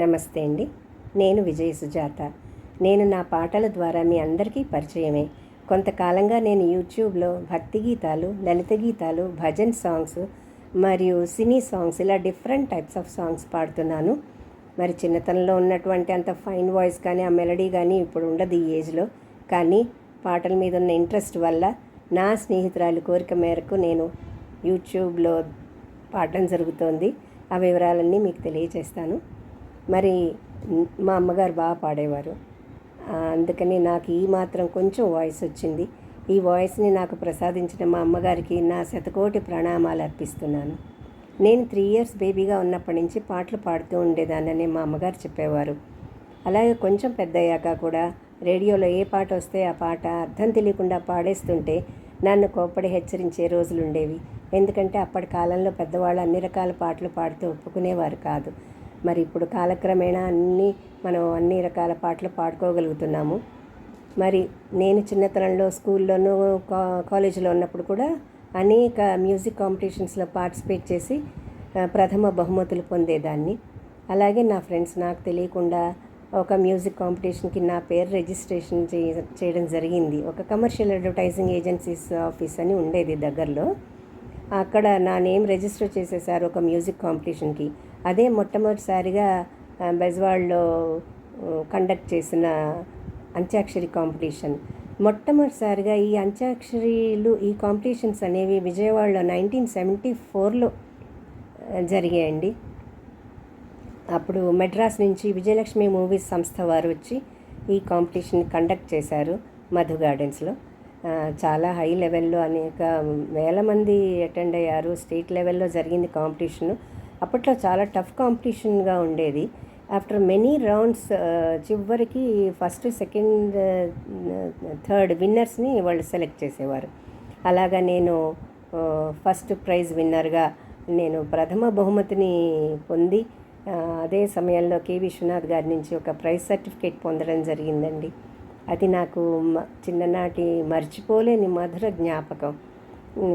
నమస్తే అండి. నేను విజయ సుజాత. నేను నా పాటల ద్వారా మీ అందరికీ పరిచయమే. కొంతకాలంగా నేను యూట్యూబ్లో భక్తి గీతాలు లలిత గీతాలు భజన్ సాంగ్స్ మరియు సినీ సాంగ్స్ ఇలా డిఫరెంట్ టైప్స్ ఆఫ్ సాంగ్స్ పాడుతున్నాను. మరి చిన్నతనంలో ఉన్నటువంటి అంత ఫైన్ వాయిస్ కానీ ఆ మెలడీ కానీ ఇప్పుడు ఉండదు ఈ ఏజ్లో. కానీ పాటల మీద ఉన్న ఇంట్రెస్ట్ వల్ల నా స్నేహితురాలు కోరిక మేరకు నేను యూట్యూబ్లో పాడడం జరుగుతోంది. ఆ వివరాలన్నీ మీకు తెలియజేస్తాను. మరి మా అమ్మగారు బాగా పాడేవారు. అందుకని నాకు ఈ మాత్రం కొంచెం వాయిస్ వచ్చింది. ఈ వాయిస్ని నాకు ప్రసాదించిన మా అమ్మగారికి నా శతకోటి ప్రణామాలు అర్పిస్తున్నాను. నేను త్రీ ఇయర్స్ బేబీగా ఉన్నప్పటి నుంచి పాటలు పాడుతూ ఉండేదానని మా అమ్మగారు చెప్పేవారు. అలాగే కొంచెం పెద్ద అయ్యాక కూడా రేడియోలో ఏ పాట వస్తే ఆ పాట అర్థం తెలియకుండా పాడేస్తుంటే నన్ను కోప్పడి హెచ్చరించే రోజులు ఉండేవి ఎందుకంటే అప్పటి కాలంలో పెద్దవాళ్ళు అన్ని రకాల పాటలు పాడుతూ ఒప్పుకునేవారు కాదు. మరి ఇప్పుడు కాలక్రమేణా అన్నీ మనం అన్ని రకాల పాటలు పాడుకోగలుగుతున్నాము. మరి నేను చిన్నతనంలో స్కూల్లోనూ కా- కాలేజీలో ఉన్నప్పుడు కూడా అనేక మ్యూజిక్ కాంపిటీషన్స్లో పార్టిసిపేట్ చేసి ప్రథమ బహుమతులు పొందేదాన్ని. అలాగే నా ఫ్రెండ్స్ నాకు తెలియకుండా ఒక మ్యూజిక్ కాంపిటీషన్కి నా పేరు రిజిస్ట్రేషన్ చేయ చేయడం జరిగింది. ఒక కమర్షియల్ అడ్వర్టైజింగ్ ఏజెన్సీస్ ఆఫీస్ అని ఉండేది దగ్గరలో. అక్కడ నా నేమ్ రిజిస్టర్ చేసేసారు ఒక మ్యూజిక్ కాంపిటీషన్కి. అదే మొట్టమొదటిసారిగా ఆ, బెజవాడలో కండక్ట్ చేసిన అంత్యాక్షరి కాంపిటీషన్. మొట్టమొదటిసారిగా ఈ అంత్యాక్షరీలు ఈ కాంపిటీషన్స్ అనేవి విజయవాడలో నైన్టీన్ సెవెంటీ ఫోర్లో జరిగాయండి. అప్పుడు మెడ్రాస్ నుంచి విజయలక్ష్మి మూవీస్ సంస్థ వారు వచ్చి ఈ కాంపిటీషన్ కండక్ట్ చేశారు మధు గార్డెన్స్లో. చాలా హై లెవెల్లో అనేక వేల మంది అటెండ్ అయ్యారు. స్టేట్ లెవెల్లో జరిగింది కాంపిటీషన్. అప్పట్లో చాలా టఫ్ కాంపిటీషన్గా ఉండేది. ఆఫ్టర్ మెనీ రౌండ్స్ చివరికి ఫస్ట్ సెకండ్ థర్డ్ విన్నర్స్ని వాళ్ళు సెలెక్ట్ చేసేవారు. అలాగా నేను ఫస్ట్ ప్రైజ్ విన్నర్గా నేను ప్రథమ బహుమతిని పొంది అదే సమయంలో కె. విశ్వనాథ్ గారి నుంచి ఒక ప్రైజ్ సర్టిఫికేట్ పొందడం జరిగిందండి. అది నాకు మ- చిన్ననాటి మర్చిపోలేని మధుర జ్ఞాపకం.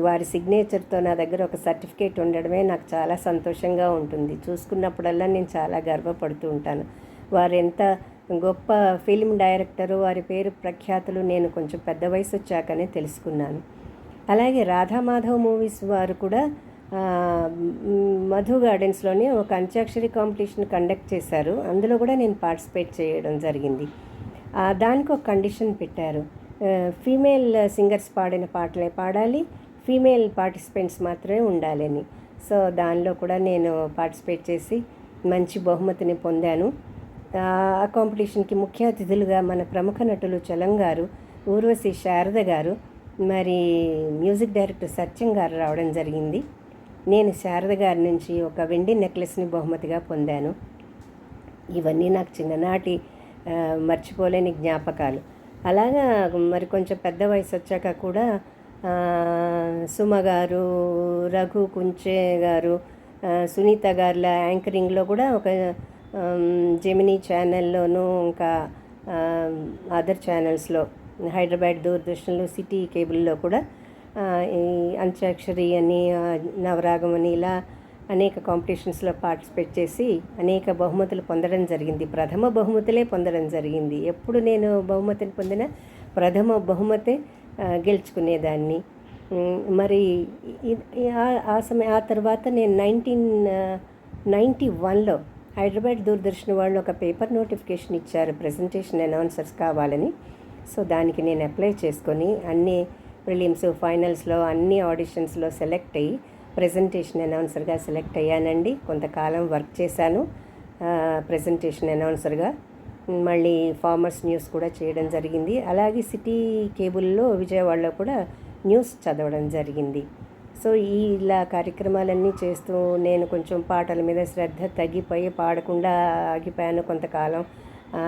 వారి సిగ్నేచర్తో నా దగ్గర ఒక సర్టిఫికేట్ ఉండడమే నాకు చాలా సంతోషంగా ఉంటుంది. చూసుకున్నప్పుడల్లా నేను చాలా గర్వపడుతూ ఉంటాను. వారు ఎంత గొప్ప ఫిల్మ్ డైరెక్టరు వారి పేరు ప్రఖ్యాతులు నేను కొంచెం పెద్ద వయసు వచ్చాకనే తెలుసుకున్నాను. అలాగే రాధామాధవ్ మూవీస్ వారు కూడా మధు గార్డెన్స్లోనే ఒక అంత్యాక్షరి కాంపిటీషన్ కండక్ట్ చేశారు. అందులో కూడా నేను పార్టిసిపేట్ చేయడం జరిగింది. దానికి ఒక కండిషన్ పెట్టారు. ఫీమేల్ సింగర్స్ పాడిన పాటలే పాడాలి ఫీమేల్ పార్టిసిపెంట్స్ మాత్రమే ఉండాలని. సో దానిలో కూడా నేను పార్టిసిపేట్ చేసి మంచి బహుమతిని పొందాను. ఆ కాంపిటీషన్కి ముఖ్య అతిథులుగా మన ప్రముఖ నటులు చలం గారు ఊర్వశి శారద గారు మరి మ్యూజిక్ డైరెక్టర్ సత్యం గారు రావడం జరిగింది. నేను శారద గారి నుంచి ఒక వెండి నెక్లెస్ని బహుమతిగా పొందాను. ఇవన్నీ నాకు చిన్ననాటి మర్చిపోలేని జ్ఞాపకాలు. అలాగా మరి కొంచెం పెద్ద వయసు వచ్చాక కూడా సుమ గారు రఘు కుంచే గారు సునీత గారుల యాంకరింగ్లో కూడా ఒక జెమినీ ఛానల్లోనూ ఇంకా అదర్ ఛానల్స్లో హైదరాబాద్ దూరదర్శన్లో సిటీ కేబుల్లో కూడా ఈ అంత్యాక్షరి అని నవరాగం అని ఇలా అనేక కాంపిటీషన్స్లో పార్టిసిపేట్ చేసి అనేక బహుమతులు పొందడం జరిగింది. ప్రథమ బహుమతులే పొందడం జరిగింది. ఎప్పుడు నేను బహుమతిని పొందిన ప్రథమ బహుమతే గెలుచుకునేదాన్ని. మరి ఆ- ఆ సమయం ఆ తర్వాత నేను నైన్టీన్ నైంటీ వన్లో హైదరాబాద్ దూరదర్శన్ వాళ్ళు ఒక పేపర్ నోటిఫికేషన్ ఇచ్చారు ప్రజెంటేషన్ అనౌన్సర్స్ కావాలని. సో దానికి నేను అప్లై చేసుకొని అన్ని ప్రిలిమ్స్ ఫైనల్స్లో అన్ని ఆడిషన్స్లో సెలెక్ట్ అయ్యి ప్రజెంటేషన్ అనౌన్సర్గా సెలెక్ట్ అయ్యానండి. కొంతకాలం వర్క్ చేశాను ప్రజెంటేషన్ అనౌన్సర్గా. మళ్ళీ ఫార్మర్స్ న్యూస్ కూడా చేయడం జరిగింది. అలాగే సిటీ కేబుల్లో విజయవాడలో కూడా న్యూస్ చదవడం జరిగింది. సో ఈ ఇలా కార్యక్రమాలన్నీ చేస్తూ నేను కొంచెం పాటల మీద శ్రద్ధ తగ్గిపోయి పాడకుండా ఆగిపోయాను కొంతకాలం.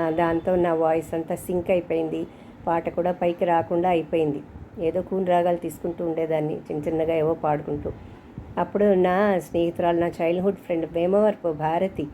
దాంతో నా వాయిస్ అంతా సింక్ అయిపోయింది. పాట కూడా పైకి రాకుండా అయిపోయింది. ఏదో కూని రాగాలు తీసుకుంటూ ఉండేదాన్ని చిన్న చిన్నగా ఏవో పాడుకుంటూ. అప్పుడు నా స్నేహితురాలు నా చైల్డ్హుడ్ ఫ్రెండ్ భీమవరపు భారతి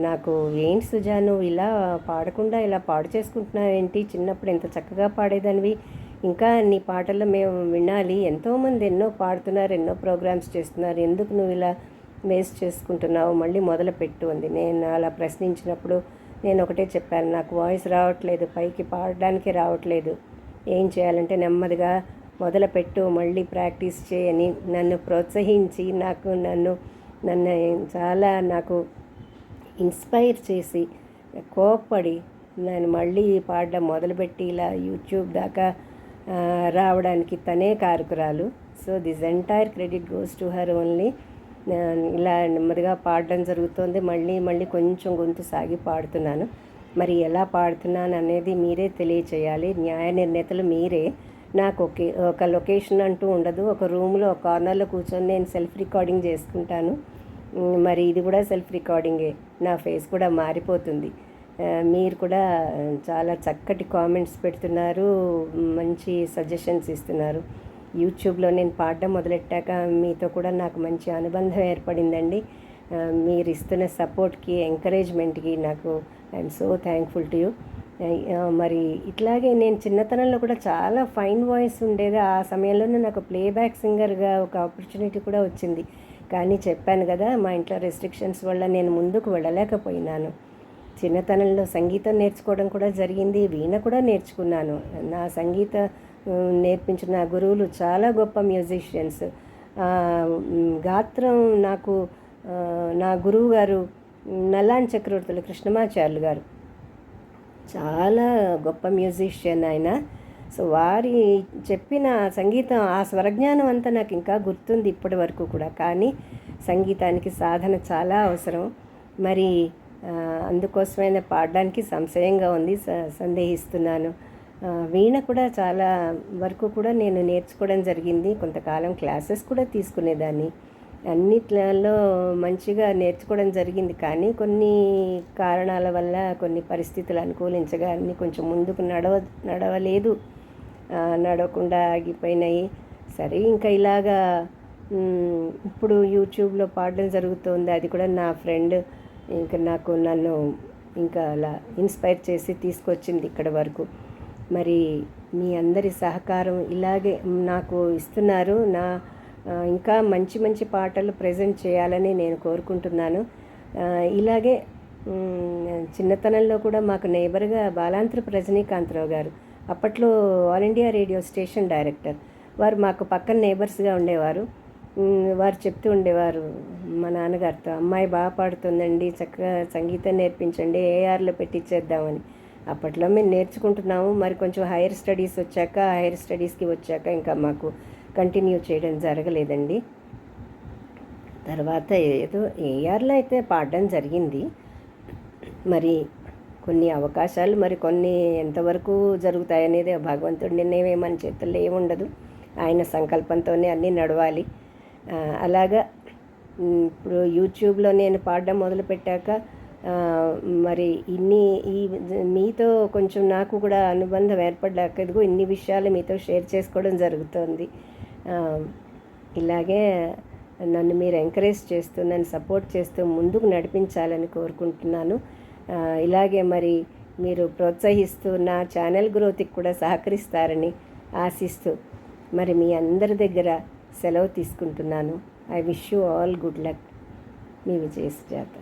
నాకు ఏంటి సుజా నువ్వు ఇలా పాడకుండా ఇలా పాడు చేసుకుంటున్నావు ఏంటి? చిన్నప్పుడు ఎంత చక్కగా పాడేదానివి. ఇంకా నీ పాటలు మేము వినాలి. ఎంతోమంది ఎన్నో పాడుతున్నారు ఎన్నో ప్రోగ్రామ్స్ చేస్తున్నారు. ఎందుకు నువ్వు ఇలా వేస్ట్ చేసుకుంటున్నావు? మళ్ళీ మొదలుపెట్టు అంది. నేను అలా ప్రశ్నించినప్పుడు నేను ఒకటే చెప్పాను. నాకు వాయిస్ రావట్లేదు పైకి పాడడానికి రావట్లేదు. ఏం చేయాలంటే నెమ్మదిగా మొదలుపెట్టు మళ్ళీ ప్రాక్టీస్ చేయని నన్ను ప్రోత్సహించి నాకు నన్ను నన్ను చాలా నాకు ఇన్స్పైర్ చేసి కోప్పడి నేను మళ్ళీ పాడడం మొదలుపెట్టి ఇలా యూట్యూబ్ దాకా రావడానికి తనే కారకురాలు. So this entire credit goes to her only. ఇలా నెమ్మదిగా పాడడం జరుగుతుంది. మళ్ళీ మళ్ళీ కొంచెం గొంతు సాగి పాడుతున్నాను. మరి ఎలా పాడుతున్నాను అనేది మీరే తెలియచేయాలి. న్యాయ నిర్ణేతలు మీరే. నాకు ఒకే ఒక లొకేషన్ అంటూ ఉండదు. ఒక రూమ్లో ఒక కార్నర్లో కూర్చొని నేను సెల్ఫ్ రికార్డింగ్ చేసుకుంటాను. మరి ఇది కూడా సెల్ఫ్ రికార్డింగే నా ఫేస్ కూడా మారిపోతుంది. మీరు కూడా చాలా చక్కటి కామెంట్స్ పెడుతున్నారు మంచి సజెషన్స్ ఇస్తున్నారు. యూట్యూబ్లో నేను పాడడం మొదలెట్టాక మీతో కూడా నాకు మంచి అనుబంధం ఏర్పడిందండి. మీరు ఇస్తున్న సపోర్ట్కి ఎంకరేజ్మెంట్కి నాకు I'm so thankful to you మరి ఇట్లాగే నేను చిన్నతనంలో కూడా చాలా ఫైన్ వాయిస్ ఉండేది. ఆ సమయంలోనే నాకు ప్లేబ్యాక్ సింగర్గా ఒక ఆపర్చునిటీ కూడా వచ్చింది. కానీ చెప్పాను కదా మా ఇంట్లో రెస్ట్రిక్షన్స్ వల్ల నేను ముందుకు వెళ్ళలేకపోయినాను. చిన్నతనంలో సంగీతం నేర్చుకోవడం కూడా జరిగింది వీణ కూడా నేర్చుకున్నాను. నా సంగీత నేర్పించిన గురువులు చాలా గొప్ప మ్యూజిషియన్స్ గాత్రం నాకు నా గురువు గారు నల్లాన్ చక్రవర్తులు కృష్ణమాచార్యులు గారు. చాలా గొప్ప మ్యూజిషియన్ ఆయన. సో వారి చెప్పిన సంగీతం ఆ స్వరజ్ఞానం అంతా నాకు ఇంకా గుర్తుంది ఇప్పటి వరకు కూడా. కానీ సంగీతానికి సాధన చాలా అవసరం. మరి అందుకోసమైనా పాడడానికి సంశయంగా ఉంది స- సందేహిస్తున్నాను. వీణ కూడా చాలా వరకు కూడా నేను నేర్చుకోవడం జరిగింది. కొంతకాలం క్లాసెస్ కూడా తీసుకునేదాన్ని. అన్నిట్లలో మంచిగా నేర్చుకోవడం జరిగింది. కానీ కొన్ని కారణాల వల్ల కొన్ని పరిస్థితులు అనుకూలించగా అన్నీ కొంచెం ముందుకు నడవ నడవలేదు. నడవకుండా ఆగిపోయినాయి. సరే ఇంకా ఇలాగా ఇప్పుడు యూట్యూబ్లో పాడడం జరుగుతుంది. అది కూడా నా ఫ్రెండ్ ఇంకా నాకు నన్ను ఇంకా అలా ఇన్స్పైర్ చేసి తీసుకొచ్చింది ఇక్కడ వరకు. మరి మీ అందరి సహకారం ఇలాగే నాకు ఇస్తున్నారు. నా ఇంకా మంచి మంచి పాటలు ప్రజెంట్ చేయాలని నేను కోరుకుంటున్నాను. ఇలాగే చిన్నతనంలో కూడా మాకు నేబర్గా బాలాంత్ర రజనీకాంతరావు గారు అప్పట్లో All India Radio station director. వారు మాకు పక్కన నేబర్స్గా ఉండేవారు. వారు చెప్తూ ఉండేవారు మా నాన్నగారితో అమ్మాయి బాగా పాడుతుందండి చక్కగా సంగీతం నేర్పించండి ఏఆర్లో పెట్టించేద్దామని అప్పట్లో మేము నేర్చుకుంటున్నాము మరి కొంచెం హైయర్ స్టడీస్ వచ్చాక హైయర్ స్టడీస్కి వచ్చాక ఇంకా మాకు కంటిన్యూ చేయడం జరగలేదండి. తర్వాత ఏదో ఏఆర్లో అయితే పాడడం జరిగింది. మరి కొన్ని అవకాశాలు మరి కొన్ని ఎంతవరకు జరుగుతాయనేది భగవంతుడి నిర్ణయమే మన చేతుల్లో ఏముండదు ఆయన సంకల్పంతోనే అన్నీ నడవాలి. అలాగా ఇప్పుడు యూట్యూబ్లో నేను పాడడం మొదలుపెట్టాక మరి ఇన్ని ఈ మీతో కొంచెం నాకు కూడా అనుబంధం ఏర్పడ్డాక ఇదిగో ఇన్ని విషయాలు మీతో షేర్ చేసుకోవడం జరుగుతుంది. ఇలాగే నన్ను మీరు ఎంకరేజ్ చేస్తూ నన్ను సపోర్ట్ చేస్తూ ముందుకు నడిపించాలని కోరుకుంటున్నాను. ఇలాగే మరి మీరు ప్రోత్సహిస్తూ నా ఛానల్ గ్రోత్కి కూడా సహకరిస్తారని ఆశిస్తూ మరి మీ అందరి దగ్గర సెలవు తీసుకుంటున్నాను. I wish you all good luck me Vijaya Sujatha.